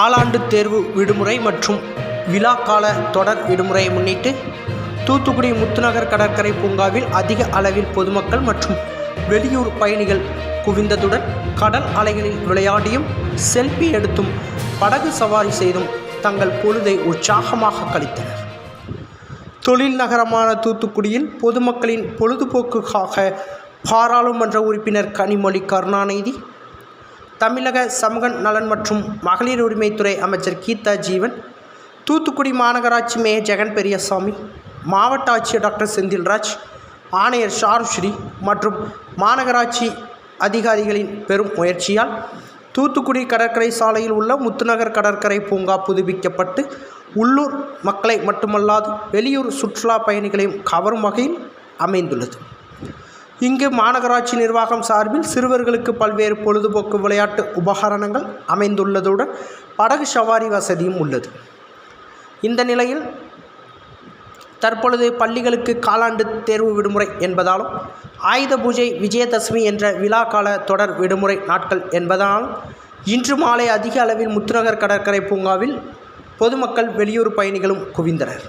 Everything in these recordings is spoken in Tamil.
காலாண்டு தேர்வு விடுமுறை மற்றும் விழா கால தொடர் விடுமுறையை முன்னிட்டு தூத்துக்குடி முத்துநகர் கடற்கரை பூங்காவில் அதிக அளவில் பொதுமக்கள் மற்றும் வெளியூர் பயணிகள் குவிந்ததுடன் கடல் அலைகளில் விளையாடியும் செல்ஃபி எடுத்தும் படகு சவாரி செய்தும் தங்கள் பொழுதை உற்சாகமாக கழித்தனர். தொழில் நகரமான தூத்துக்குடியில் பொதுமக்களின் பொழுதுபோக்குக்காக பாராளுமன்ற உறுப்பினர் கனிமொழி கருணாநிதி தமிழக சமூக நலன் மற்றும் மகளிர் உரிமைத்துறை அமைச்சர் கீதா ஜீவன் தூத்துக்குடி மாநகராட்சி மேயர் ஜெகன் பெரியசாமி மாவட்ட ஆட்சியர் டாக்டர் செந்தில்ராஜ் ஆணையர் ஷாருஸ்ரீ மற்றும் மாநகராட்சி அதிகாரிகளின் பெரும் முயற்சியால் தூத்துக்குடி கடற்கரை சாலையில் உள்ள முத்துநகர் கடற்கரை பூங்கா புதுப்பிக்கப்பட்டு உள்ளூர் மக்களை மட்டுமல்லாது வெளியூர் சுற்றுலா பயணிகளையும் கவரும் வகையில் அமைந்துள்ளது. இங்கு மாநகராட்சி நிர்வாகம் சார்பில் சிறுவர்களுக்கு பல்வேறு பொழுதுபோக்கு விளையாட்டு உபகரணங்கள் அமைந்துள்ளதுடன் படகு சவாரி வசதியும் உள்ளது. இந்த நிலையில் தற்பொழுது பள்ளிகளுக்கு காலாண்டு தேர்வு விடுமுறை என்பதாலும் ஆயுத பூஜை விஜயதசமி என்ற விழா கால தொடர் விடுமுறை நாட்கள் என்பதாலும் இன்று மாலை அதிக அளவில் முத்துநகர் கடற்கரை பூங்காவில் பொதுமக்கள் வெளியூர் பயணிகளும் குவிந்தனர்.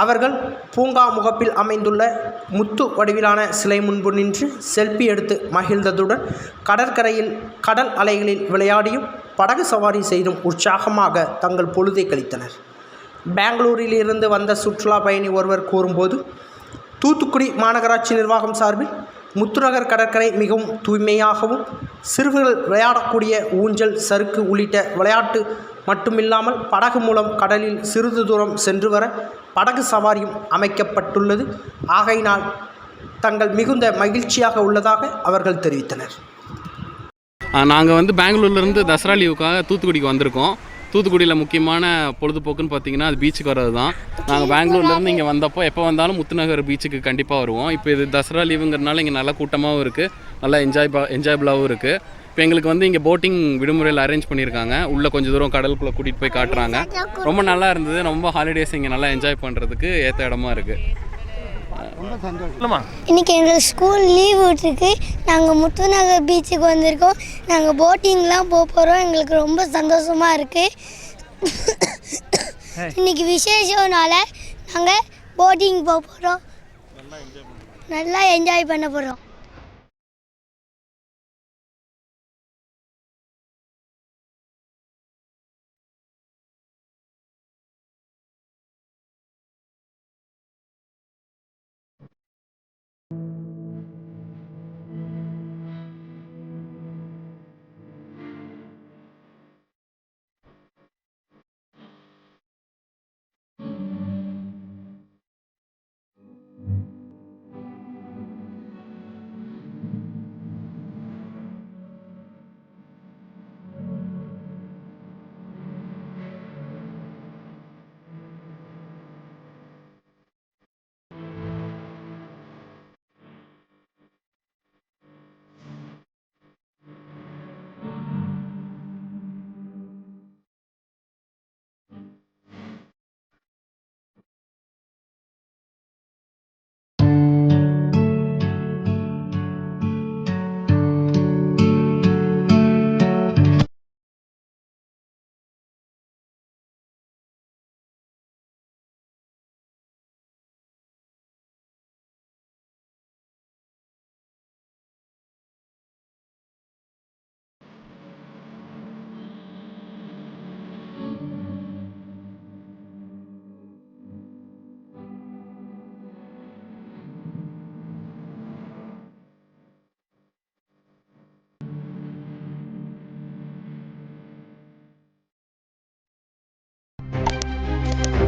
அவர்கள் பூங்கா முகப்பில் அமைந்துள்ள முத்து வடிவிலான சிலை முன்பு நின்று செல்ஃபி எடுத்து மகிழ்ந்ததுடன் கடற்கரையில் கடல் அலைகளில் விளையாடியும் படகு சவாரி செய்தும் உற்சாகமாக தங்கள் பொழுதை கழித்தனர். பெங்களூரிலிருந்து வந்த சுற்றுலா பயணி ஒருவர் கூறும்போது தூத்துக்குடி மாநகராட்சி நிர்வாகம் சார்பில் முத்துநகர் கடற்கரை மிகவும் தூய்மையாகவும் சிறுவர்கள் விளையாடக்கூடிய ஊஞ்சல் சறுக்கு உள்ளிட்ட விளையாட்டு மட்டுமில்லாமல் படகு மூலம் கடலில் சிறிது தூரம் சென்று வர படகு சவாரியும் அமைக்கப்பட்டுள்ளது. ஆகையினால் தங்கள் மிகுந்த மகிழ்ச்சியாக உள்ளதாக அவர்கள் தெரிவித்தனர். நாங்கள் வந்து பெங்களூர்லேருந்து தசரா லீவுக்காக தூத்துக்குடிக்கு வந்திருக்கோம். தூத்துக்குடியில் முக்கியமான பொழுதுபோக்குன்னு பார்த்தீங்கன்னா அது பீச்சுக்கு வர்றது தான் நாங்கள் பெங்களூர்லேருந்து இங்கே வந்தப்போ எப்போ வந்தாலும் முத்துநகர் பீச்சுக்கு கண்டிப்பாக வருவோம். இப்போ இது தசரா லீவுங்கிறதுனால இங்கே நல்லா கூட்டமாகவும் இருக்குது நல்லா என்ஜாய் என்ஜாயபிளாகவும் இருக்குது இப்போ எங்களுக்கு வந்து இங்கே போட்டிங் விடுமுறையில் அரேஞ்ச் பண்ணியிருக்காங்க. உள்ளே கொஞ்சம் தூரம் கடலுக்குள்ளே கூட்டிகிட்டு போய் காட்டுறாங்க. ரொம்ப நல்லா இருந்தது. ரொம்ப ஹாலிடேஸ் இங்கே நல்லா என்ஜாய் பண்ணுறதுக்கு ஏற்ற இடமா இருக்குது இன்னைக்கு எங்களுக்கு ஸ்கூல் லீவ் விட்டுருக்கு. நாங்கள் முத்துநகர் பீச்சுக்கு வந்திருக்கோம். நாங்கள் போட்டிங்லாம் போக போகிறோம் எங்களுக்கு ரொம்ப சந்தோஷமாக இருக்குது இன்னைக்கு விசேஷம்னால நாங்கள் போட்டிங் போக போகிறோம் நல்லா என்ஜாய் பண்ண போகிறோம்